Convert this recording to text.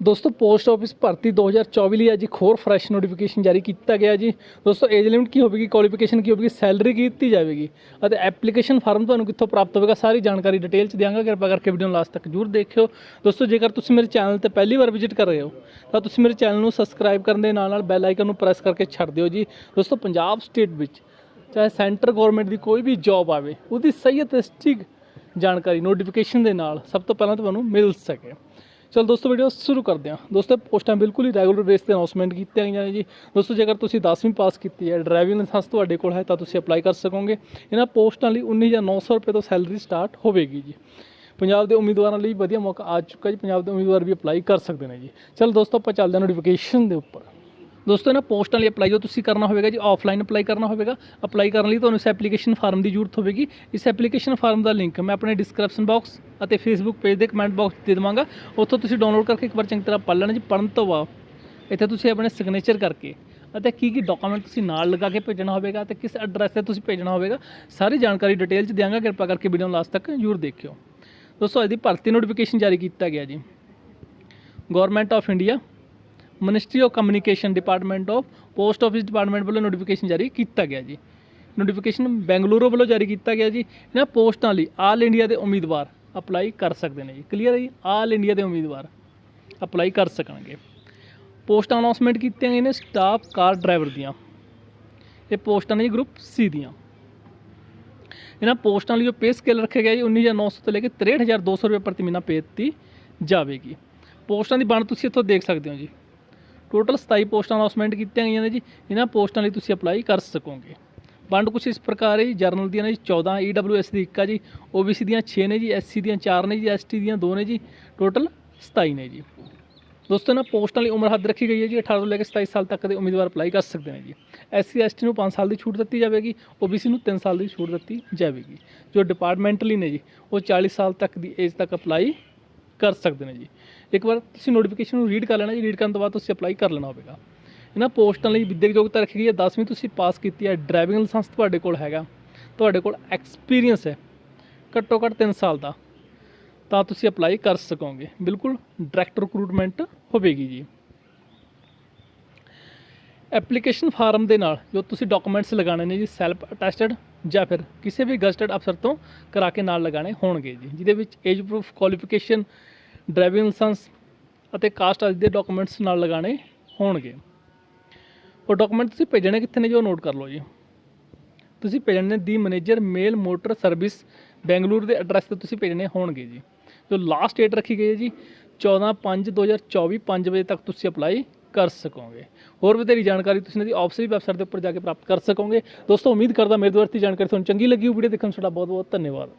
ਦੋਸਤੋ, post office ਭਰਤੀ 2024 ਲਈ ਅੱਜ ਇੱਕ ਹੋਰ ਫਰੈਸ਼ ਨੋਟੀਫਿਕੇਸ਼ਨ ਜਾਰੀ ਕੀਤਾ ਗਿਆ ਜੀ। ਦੋਸਤੋ ਏਜ ਲਿਮਿਟ ਕੀ ਹੋਵੇਗੀ ਕੁਆਲੀਫਿਕੇਸ਼ਨ ਕੀ ਹੋਵੇਗੀ ਸੈਲਰੀ ਕੀ ਦਿੱਤੀ ਜਾਵੇਗੀ ਅਤੇ ਐਪਲੀਕੇਸ਼ਨ ਫਾਰਮ ਤੁਹਾਨੂੰ ਕਿੱਥੋਂ ਪ੍ਰਾਪਤ ਹੋਵੇਗਾ, ਸਾਰੀ ਜਾਣਕਾਰੀ ਡਿਟੇਲ ਚ ਦਿਆਂਗਾ। ਕਿਰਪਾ ਕਰਕੇ ਵੀਡੀਓ ਨੂੰ ਲਾਸਟ ਤੱਕ ਜਰੂਰ ਦੇਖਿਓ। ਦੋਸਤੋ, ਜੇਕਰ ਤੁਸੀਂ ਮੇਰੇ ਚੈਨਲ ਤੇ ਪਹਿਲੀ ਵਾਰ ਵਿਜ਼ਿਟ ਕਰ ਰਹੇ ਹੋ, ਤਾਂ ਤੁਸੀਂ ਮੇਰੇ ਚੈਨਲ ਨੂੰ ਸਬਸਕ੍ਰਾਈਬ ਕਰਨ ਦੇ ਨਾਲ ਨਾਲ ਬੈਲ ਆਈਕਨ ਨੂੰ ਪ੍ਰੈਸ ਕਰਕੇ ਛੱਡ ਦਿਓ ਜੀ। ਦੋਸਤੋ, ਪੰਜਾਬ ਸਟੇਟ ਵਿੱਚ ਚਾਹੇ ਸੈਂਟਰ ਗਵਰਨਮੈਂਟ ਦੀ ਕੋਈ ਵੀ ਜੌਬ ਆਵੇ, ਉਹਦੀ ਸਹੀ ਅਤੇ ਸਟਿਕ ਜਾਣਕਾਰੀ ਨੋਟੀਫਿਕੇਸ਼ਨ ਦੇ ਨਾਲ ਸਭ ਤੋਂ ਪਹਿਲਾਂ ਤੁਹਾਨੂੰ ਮਿਲ ਸਕੇ। ਚਲ ਦੋਸਤੋ ਵੀਡੀਓ ਸ਼ੁਰੂ ਕਰਦੇ ਹਾਂ। ਦੋਸਤੋ ਪੋਸਟਾਂ ਬਿਲਕੁਲ ਹੀ ਰੈਗੂਲਰ ਬੇਸ ਤੇ ਅਨਾਉਂਸਮੈਂਟ ਕੀਤੀਆਂ ਗਈਆਂ ਨੇ ਜੀ। ਦੋਸਤੋ, ਜੇਕਰ ਤੁਸੀਂ 10ਵੀਂ ਪਾਸ ਕੀਤੀ ਹੈ ਡਰਾਈਵਿੰਗ ਲਾਇਸੈਂਸ ਤੁਹਾਡੇ ਕੋਲ ਹੈ, ਤਾਂ ਤੁਸੀਂ ਅਪਲਾਈ ਕਰ ਸਕੋਗੇ। ਇਹਨਾਂ ਪੋਸਟਾਂ ਲਈ 19900 ਰੁਪਏ ਤੋਂ ਸੈਲਰੀ ਸਟਾਰਟ ਹੋਵੇਗੀ ਜੀ। ਪੰਜਾਬ ਦੇ ਉਮੀਦਵਾਰਾਂ ਲਈ ਵਧੀਆ ਮੌਕਾ ਆ ਚੁੱਕਾ ਜੀ। ਪੰਜਾਬ ਦੇ ਉਮੀਦਵਾਰ ਵੀ ਅਪਲਾਈ ਕਰ ਸਕਦੇ ਨੇ ਜੀ। ਚਲ ਦੋਸਤੋ, ਆਪਾਂ ਚੱਲਦੇ ਹਾਂ ਨੋਟੀਫਿਕੇਸ਼ਨ ਦੇ ਉੱਪਰ। ਦੋਸਤੋ, ਇਹਨਾਂ ਪੋਸਟਾਂ ਲਈ ਅਪਲਾਈ ਜੋ ਤੁਸੀਂ ਕਰਨਾ ਹੋਵੇਗਾ ਜੀ ਆਫਲਾਈਨ ਅਪਲਾਈ ਕਰਨਾ ਹੋਵੇਗਾ। ਅਪਲਾਈ ਕਰਨ ਲਈ ਤੁਹਾਨੂੰ ਇਸ ਐਪਲੀਕੇਸ਼ਨ ਫਾਰਮ ਦੀ ਜ਼ਰੂਰਤ ਹੋਵੇਗੀ। ਇਸ ਐਪਲੀਕੇਸ਼ਨ ਫਾਰਮ ਦਾ ਲਿੰਕ ਮੈਂ ਆਪਣੇ ਡਿਸਕ੍ਰਿਪਸ਼ਨ ਬਾਕਸ ਅਤੇ ਫੇਸਬੁੱਕ ਪੇਜ ਦੇ ਕਮੈਂਟ ਬਾਕਸ ਦੇ ਦੇਵਾਂਗਾ। ਉੱਥੋਂ ਤੁਸੀਂ ਡਾਊਨਲੋਡ ਕਰਕੇ ਇੱਕ ਵਾਰ ਚੰਗੀ ਤਰ੍ਹਾਂ ਪੜ੍ਹ ਲੈਣਾ ਜੀ, ਪੜ੍ਹਨ ਤੋਂ ਬਾਅਦ। ਇੱਥੇ ਤੁਸੀਂ ਆਪਣੇ ਸਿਗਨੇਚਰ ਕਰਕੇ ਅਤੇ ਕੀ ਕੀ ਡਾਕੂਮੈਂਟ ਤੁਸੀਂ ਨਾਲ ਲਗਾ ਕੇ ਭੇਜਣਾ ਹੋਵੇਗਾ ਤੇ ਕਿਸ ਐਡਰੈਸ ਤੇ ਤੁਸੀਂ ਭੇਜਣਾ ਹੋਵੇਗਾ, ਸਾਰੀ ਜਾਣਕਾਰੀ ਡਿਟੇਲ ਚ ਦਿਆਂਗਾ। ਕਿਰਪਾ ਕਰਕੇ ਵੀਡੀਓ ਨੂੰ ਲਾਸਟ ਤੱਕ ਜ਼ਰੂਰ ਦੇਖਿਓ। ਦੋਸਤੋ ਇਹਦੀ ਭਰਤੀ ਨੋਟੀਫਿਕੇਸ਼ਨ ਜਾਰੀ ਕੀਤਾ ਗਿਆ ਜੀ। Government of India ministry of communication department of post office department ਵੱਲੋਂ ਨੋਟੀਫਿਕੇਸ਼ਨ ਜਾਰੀ ਕੀਤਾ ਗਿਆ ਜੀ। ਨੋਟੀਫਿਕੇਸ਼ਨ ਬੈਂਗਲੁਰੂ ਵੱਲੋਂ ਜਾਰੀ ਕੀਤਾ ਗਿਆ ਜੀ। ਇਹਨਾਂ ਪੋਸਟਾਂ ਲਈ ਆਲ ਇੰਡੀਆ ਦੇ ਉਮੀਦਵਾਰ ਅਪਲਾਈ ਕਰ ਸਕਦੇ ਨੇ ਜੀ। ਕਲੀਅਰ ਹੈ ਜੀ? ਆਲ ਇੰਡੀਆ ਦੇ ਉਮੀਦਵਾਰ ਅਪਲਾਈ ਕਰ ਸਕਣਗੇ। ਪੋਸਟਾਂ ਅਨਾਉਂਸਮੈਂਟ ਕੀਤੀਆਂ ਗਈਆਂ ਨੇ ਸਟਾਫ ਕਾਰ ਡਰਾਈਵਰ ਦੀਆਂ। ਇਹ ਪੋਸਟਾਂ ਨੇ ਜੀ ਗਰੁੱਪ ਸੀ ਦੀਆਂ। ਇਹਨਾਂ ਪੋਸਟਾਂ ਲਈ ਜੋ ਪੇ ਸਕੇਲ ਰੱਖਿਆ ਗਿਆ ਜੀ 19900 ਤੋਂ ਲੈ ਕੇ 63200 ਰੁਪਏ ਪ੍ਰਤੀ ਮਹੀਨਾ ਪੇ ਦਿੱਤੀ ਜਾਵੇਗੀ। ਪੋਸਟਾਂ ਦੀ ਬਣ ਤੁਸੀਂ ਇੱਥੋਂ ਦੇਖ ਸਕਦੇ ਹੋ ਜੀ। ਟੋਟਲ 27 ਪੋਸਟਾਂ ਅਨਾਉਂਸਮੈਂਟ ਕੀਤੀਆਂ ਗਈਆਂ ਨੇ ਜੀ। ਇਹਨਾਂ ਪੋਸਟਾਂ ਲਈ ਤੁਸੀਂ ਅਪਲਾਈ ਕਰ ਸਕੋਗੇ। ਵੰਡ ਕੁਛ ਇਸ ਪ੍ਰਕਾਰ ਹੈ ਜੀ। ਜਰਨਲ ਦੀਆਂ ਨੇ ਜੀ 14 ਈਡਬਲਯੂਐਸ ਦੀ ਇੱਕ ਆ ਜੀ। ਓਬੀਸੀ ਦੀਆਂ 6 ਨੇ ਜੀ। ਐਸਸੀ ਦੀਆਂ 4 ਨੇ ਜੀ। ਐਸਟੀ ਦੀਆਂ 2 ਨੇ ਜੀ। ਟੋਟਲ 27 ਨੇ ਜੀ। ਦੋਸਤੋ, ਇਹਨਾਂ ਪੋਸਟਾਂ ਲਈ ਉਮਰ ਹੱਦ ਰੱਖੀ ਗਈ ਹੈ ਜੀ। 18 ਤੋਂ ਲੈ ਕੇ 27 ਸਾਲ ਤੱਕ ਦੇ ਉਮੀਦਵਾਰ ਅਪਲਾਈ ਕਰ ਸਕਦੇ ਨੇ ਜੀ। ਐਸਸੀ ਐਸਟੀ ਨੂੰ 5 ਸਾਲ ਦੀ ਛੂਟ ਦਿੱਤੀ ਜਾਵੇਗੀ। ਓਬੀਸੀ ਨੂੰ 3 ਸਾਲ ਦੀ ਛੂਟ ਦਿੱਤੀ ਜਾਵੇਗੀ। ਜੋ ਡਿਪਾਰਟਮੈਂਟਲੀ ਨੇ ਜੀ, ਉਹ 40 ਸਾਲ ਤੱਕ ਦੀ ਏਜ ਤੱਕ ਅਪਲਾਈ ਕਰ ਸਕਦੇ ਨੇ ਜੀ। ਇੱਕ ਵਾਰ ਤੁਸੀਂ ਨੋਟੀਫਿਕੇਸ਼ਨ ਨੂੰ ਰੀਡ ਕਰ ਲੈਣਾ ਜੀ ਰੀਡ ਕਰਨ ਤੋਂ ਬਾਅਦ ਤੁਸੀਂ ਅਪਲਾਈ ਕਰ ਲੈਣਾ ਹੋਵੇਗਾ। ਇਹਨਾਂ ਪੋਸਟਾਂ ਲਈ ਵਿਦਿਅਕ ਯੋਗਤਾ ਰੱਖੀ ਗਈ ਹੈ। 10ਵੀਂ ਤੁਸੀਂ ਪਾਸ ਕੀਤੀ ਹੈ। ਡਰਾਈਵਿੰਗ ਲਾਇਸੈਂਸ ਤੁਹਾਡੇ ਕੋਲ ਹੈਗਾ। ਤੁਹਾਡੇ ਕੋਲ ਐਕਸਪੀਰੀਅੰਸ ਹੈ। ਘੱਟੋ ਘੱਟ 3 ਸਾਲ ਦਾ। ਤਾਂ ਤੁਸੀਂ ਅਪਲਾਈ ਕਰ ਸਕੋਗੇ। ਬਿਲਕੁਲ ਡਾਇਰੈਕਟ ਰਿਕਰੂਟਮੈਂਟ ਹੋਵੇਗੀ ਜੀ। ਐਪਲੀਕੇਸ਼ਨ ਫਾਰਮ ਦੇ ਨਾਲ ਜੋ ਤੁਸੀਂ ਡਾਕੂਮੈਂਟਸ ਲਗਾਣੇ ਨੇ ਜੀ ਸੈਲਫ ਅਟੈਸਟਡ ਜਾਂ ਫਿਰ ਕਿਸੇ ਵੀ ਗਜ਼ਟਡ ਅਫਸਰ ਤੋਂ ਕਰਾ ਕੇ ਨਾਲ ਲਗਾਣੇ ਹੋਣਗੇ ਜੀ, ਜਿਹਦੇ ਵਿੱਚ age proof qualification driving licence ਅਤੇ ਕਾਸਟ ਆਦਿ ਦੇ ਡਾਕੂਮੈਂਟਸ ਨਾਲ ਲਗਾਣੇ ਹੋਣਗੇ। ਉਹ ਡਾਕੂਮੈਂਟ ਤੁਸੀਂ ਭੇਜਣੇ ਕਿੱਥੇ ਨੇ ਜੋ ਨੋਟ ਕਰ ਲਓ ਜੀ। ਤੁਸੀਂ ਭੇਜਣੇ ਦੀ manager mail motor service Bengaluru ਦੇ ਐਡਰੈਸ ਤੇ ਤੁਸੀਂ ਭੇਜਣੇ ਹੋਣਗੇ ਜੀ। ਜੋ ਲਾਸਟ ਡੇਟ ਰੱਖੀ ਗਈ ਹੈ ਜੀ 14/5/2024 5 ਵਜੇ ਤੱਕ ਤੁਸੀਂ ਅਪਲਾਈ ਕਰ ਸਕੋਗੇ। ਹੋਰ ਵਧੇਰੀ ਜਾਣਕਾਰੀ ਤੁਸੀਂ ਇਹਦੀ ਦੀ ਵੈਬਸਾਈਟ ਦੇ ਉੱਪਰ ਜਾ ਕੇ ਪ੍ਰਾਪਤ ਕਰ ਸਕੋਗੇ। ਦੋਸਤੋ, ਉਮੀਦ ਕਰਦਾ ਮੇਰੇ ਦੁਆਰਾ ਦਿੱਤੀ ਜਾਣਕਾਰੀ ਤੁਹਾਨੂੰ ਚੰਗੀ ਲੱਗੀ ਹੋ ਵੀਡੀਓ ਦੇਖਣ ਲਈ ਤੁਹਾਡਾ ਬਹੁਤ ਬਹੁਤ ਧੰਨਵਾਦ।